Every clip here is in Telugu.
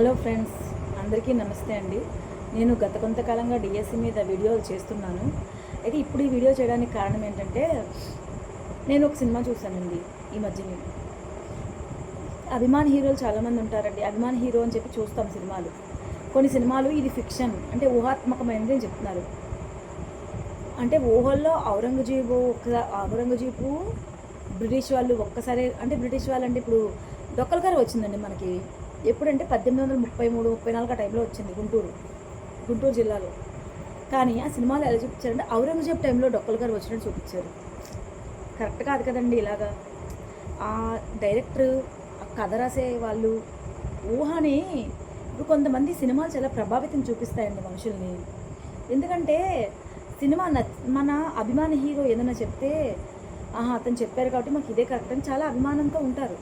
హలో ఫ్రెండ్స్ అందరికీ నమస్తే అండి. నేను గత కొంతకాలంగా డిఎస్సి మీద వీడియోలు చేస్తున్నాను. అయితే ఇప్పుడు ఈ వీడియో చేయడానికి కారణం ఏంటంటే నేను ఒక సినిమా చూశానండి ఈ మధ్యనే. అభిమాన్ హీరోలు చాలామంది ఉంటారండి. అభిమాన్ హీరో అని చెప్పి చూస్తాం సినిమాలు. కొన్ని సినిమాలు ఇది ఫిక్షన్ అంటే ఊహాత్మకమైనది అని చెప్తున్నారు. అంటే ఊహల్లో ఔరంగజేబు ఒక్క ఔరంగజేబు బ్రిటిష్ వాళ్ళు ఒక్కసారి అంటే బ్రిటిష్ వాళ్ళు అంటే ఇప్పుడు డొక్కల గారు వచ్చిందండి మనకి. ఎప్పుడంటే పద్దెనిమిది వందల ముప్పై మూడు ముప్పై నాలుగు ఆ టైంలో వచ్చింది గుంటూరు గుంటూరు జిల్లాలో. కానీ ఆ సినిమాలో ఎలా చూపించారంటే ఔరంగజేబ్ టైంలో డొక్కల్ గారు వచ్చినట్టు చూపించారు. కరెక్ట్ కాదు కదండి ఇలాగా. ఆ డైరెక్టర్ ఆ కథ రాసే వాళ్ళు ఊహని ఇప్పుడు కొంతమంది సినిమాలు చాలా ప్రభావితం చూపిస్తాయండి మనుషుల్ని. ఎందుకంటే సినిమా న మన అభిమాన హీరో ఏదైనా చెప్తే ఆహా అతను చెప్పారు కాబట్టి మాకు ఇదే కరెక్ట్ అని చాలా అభిమానంతో ఉంటారు.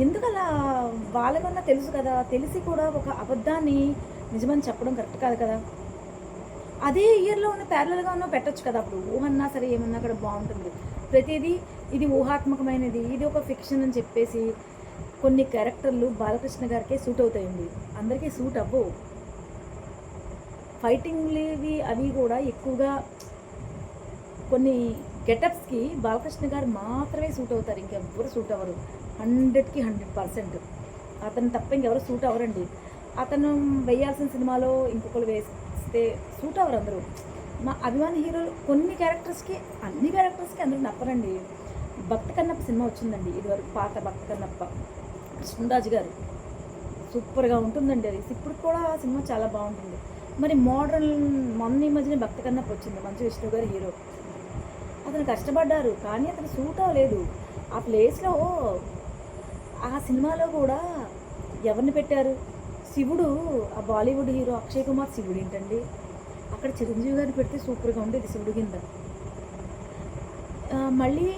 ఎందుకు అలా వాళ్ళకన్నా తెలుసు కదా? తెలిసి కూడా ఒక అబద్ధాన్ని నిజమని చెప్పడం కరెక్ట్ కాదు కదా? అదే ఇయర్లో ఉన్న ప్యారలల్గా ఉన్న పెట్టొచ్చు కదా అప్పుడు. ఊహన్నా సరే ఏమన్నా కూడా బాగుంటుంది. ప్రతిదీ ఇది ఊహాత్మకమైనది. ఇది ఒక ఫిక్షన్ అని చెప్పేసి కొన్ని క్యారెక్టర్లు బాలకృష్ణ గారికే సూట్ అవుతాయండి. అందరికీ సూట్ అవ్వవు. ఫైటింగ్లేవి అవి కూడా ఎక్కువగా కొన్ని గెటప్స్కి బాలకృష్ణ గారు మాత్రమే సూట్ అవుతారు. ఇంకెవ్వరు సూట్ అవ్వరు. హండ్రెడ్కి హండ్రెడ్ పర్సెంట్. అతను తప్ప ఇంకెవరు సూట్ అవ్వరండి. అతను వేయాల్సిన సినిమాలో ఇంకొకరు వేస్తే సూట్ అవ్వరు అందరూ. మా అభిమాన హీరోలు కొన్ని క్యారెక్టర్స్కి అన్ని క్యారెక్టర్స్కి అందరూ నప్పరండి. భక్త కన్నప్ప సినిమా వచ్చిందండి ఇదివరకు పాత భక్త కన్నప్ప. కృష్ణరాజు గారు. సూపర్గా ఉంటుందండి అది. ఇప్పుడు కూడా ఆ సినిమా చాలా బాగుంటుంది. మరి మోడర్న్ మొన్న ఈ మధ్యన భక్త కన్నప్ప వచ్చింది. మంచి విష్ణు గారు హీరో. అతను కష్టపడ్డారు కానీ అతను సూట్ అవ్వలేదు. ఆ ప్లేస్లో ఆ సినిమాలో కూడా ఎవరిని పెట్టారు? శివుడు ఆ బాలీవుడ్ హీరో అక్షయ్ కుమార్ శివుడు ఏంటండి? అక్కడ చిరంజీవి గారిని పెడితే సూపర్గా ఉండేది శివుడు కింద. మళ్ళీ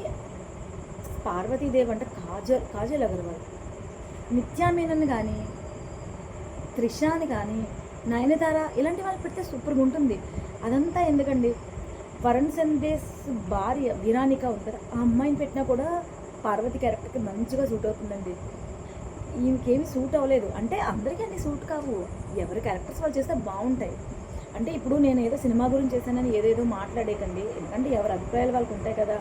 పార్వతీదేవి అంటే కాజల్ కాజల్ అగర్వాల్. నిత్యామీనన్ కానీ త్రిషాని కానీ నయనతార ఇలాంటి వాళ్ళు పెడితే సూపర్గా ఉంటుంది. అదంతా ఎందుకండి? వరుణ్ సందేశ్ భార్య విరానిక ఉంది ఆ అమ్మాయిని పెట్టినా కూడా పార్వతి క్యారెక్టర్కి మంచిగా సూట్ అవుతుందండి. ఈమెకేమి సూట్ అవ్వలేదు. అంటే అందరికీ అన్ని సూట్ కావు. ఎవరి క్యారెక్టర్స్ వాళ్ళు చేస్తే బాగుంటాయి. అంటే ఇప్పుడు నేను ఏదో సినిమా గురించి చేశానని ఏదేదో మాట్లాడేకండి. ఎందుకంటే ఎవరి అభిప్రాయాలు వాళ్ళకి ఉంటాయి కదా.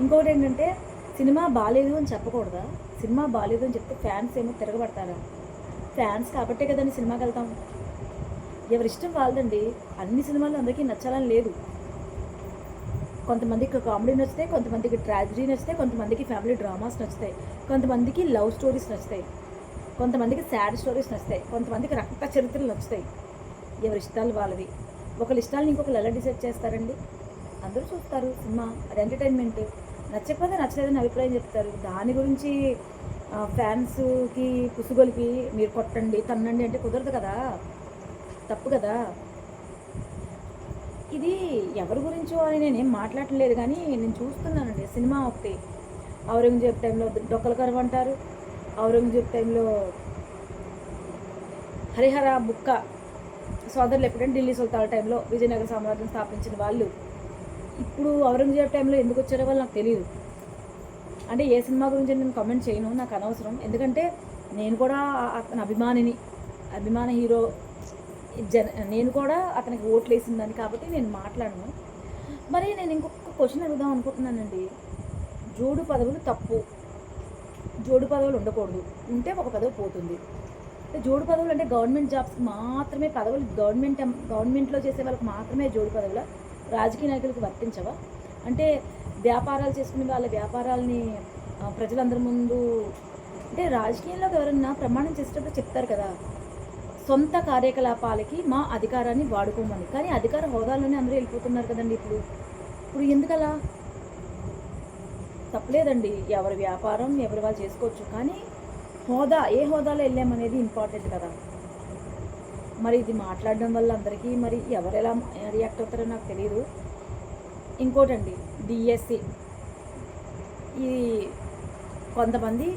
ఇంకోటి ఏంటంటే సినిమా బాగాలేదు అని చెప్పకూడదా? సినిమా బాగాలేదు అని చెప్తే ఫ్యాన్స్ ఏమో తిరగబడతారా? ఫ్యాన్స్ కాబట్టే కదండి సినిమాకి వెళ్తాం. ఎవరిష్టం వాళ్ళదండి. అన్ని సినిమాలు అందరికీ నచ్చాలని లేదు. కొంతమందికి కామెడీ నచ్చుతాయి కొంతమందికి ట్రాజడీ నచ్చుతాయి కొంతమందికి ఫ్యామిలీ డ్రామాస్ నచ్చుతాయి కొంతమందికి లవ్ స్టోరీస్ నచ్చుతాయి కొంతమందికి సాడ్ స్టోరీస్ నచ్చుతాయి కొంతమందికి రక్త చరిత్రలు నచ్చుతాయి. ఎవరి ఇష్టాలు వాళ్ళవి. ఒకళ్ళ ఇష్టాలను ఇంకొకరు ఎలా డిసైడ్ చేస్తారండి? అందరూ చూస్తారు సినిమా అది ఎంటర్టైన్మెంట్. నచ్చకపోతే నచ్చలేదని అభిప్రాయం చెప్తారు. దాని గురించి ఫ్యాన్స్కి పుసుగొలిపి మీరు కొట్టండి తన్నండి అంటే కుదరదు కదా? తప్పు కదా? ఇది ఎవరి గురించో అని నేనేం మాట్లాడలేదు కానీ నేను చూస్తున్నానండి. సినిమా ఒకటి. ఔరంగజేబ్ టైంలో డొక్కల కరువు అంటారు. ఔరంగజేబ్ టైంలో హరిహర బుక్క సోదరులు ఎప్పుడంటే ఢిల్లీ సుల్తాన్ టైంలో విజయనగర సామ్రాజ్యం స్థాపించిన వాళ్ళు. ఇప్పుడు ఔరంగజేబ్ టైంలో ఎందుకు వచ్చారో వాళ్ళు నాకు తెలియదు అంటే ఏ సినిమా గురించి నేను కామెంట్ చేయను నాకు అనవసరం. ఎందుకంటే నేను కూడా అతని అభిమానిని అభిమాన హీరో జన నేను కూడా అతనికి ఓట్లు వేసిందని కాబట్టి నేను మాట్లాడను. మరి నేను ఇంకొక క్వశ్చన్ అడుగుదాం అనుకుంటున్నానండి. జోడు పదవులు తప్పు. జోడు పదవులు ఉండకూడదు. ఉంటే ఒక పదవి పోతుంది. జోడు పదవులు అంటే గవర్నమెంట్ జాబ్స్ మాత్రమే పదవులు గవర్నమెంట్ గవర్నమెంట్లో చేసే వాళ్ళకి మాత్రమే జోడు పదవుల? రాజకీయ నాయకులకు వర్తించవా? అంటే వ్యాపారాలు చేసుకునే వాళ్ళ వ్యాపారాలని ప్రజలందరి ముందు అంటే రాజకీయంలోకి ఎవరన్నా ప్రమాణం చేసేటప్పుడు చెప్తారు కదా. సొంత కార్యకలాపాలకి మా అధికారాన్ని వాడుకోమని. కానీ అధికార హోదాలోనే అందరూ వెళ్ళిపోతున్నారు కదండి ఇప్పుడు. ఇప్పుడు ఎందుకలా? తప్పలేదండి. ఎవరి వ్యాపారం ఎవరి వాళ్ళు చేసుకోవచ్చు. కానీ హోదా ఏ హోదాలో వెళ్ళామనేది ఇంపార్టెంట్ కదా. మరి ఇది మాట్లాడడం వల్ల అందరికీ మరి ఎవరు ఎలా రియాక్ట్ అవుతారో నాకు తెలియదు ఇంకోటండి డిఎస్సి ఇది కొంతమంది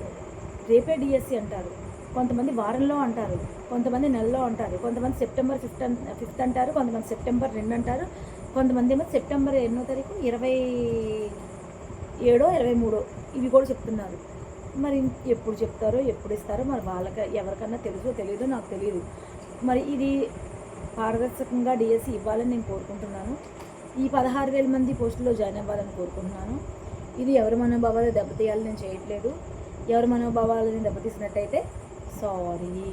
రేపే డిఎస్సి అంటారు. కొంతమంది వారంలో అంటారు కొంతమంది నెలలో అంటారు కొంతమంది సెప్టెంబర్ ఫిఫ్త్ ఫిఫ్త్ అంటారు కొంతమంది సెప్టెంబర్ రెండు అంటారు కొంతమంది ఏమో సెప్టెంబర్ ఎన్నో తారీఖు ఇరవై ఏడో ఇరవై మూడో ఇవి కూడా చెప్తున్నారు. మరి ఎప్పుడు చెప్తారో ఎప్పుడు ఇస్తారో మరి వాళ్ళకి ఎవరికన్నా తెలుసో తెలియదో నాకు తెలియదు మరి ఇది పారదర్శకంగా డిఎస్సి ఇవ్వాలని నేను కోరుకుంటున్నాను. ఈ పదహారు వేల మంది పోస్టుల్లో జాయిన్ అవ్వాలని కోరుకుంటున్నాను. ఇది ఎవరి మనోభావాలు దెబ్బతీయాలని నేను చేయట్లేదు. ఎవరి మనోభావాలని దెబ్బతీసినట్టయితే సారీ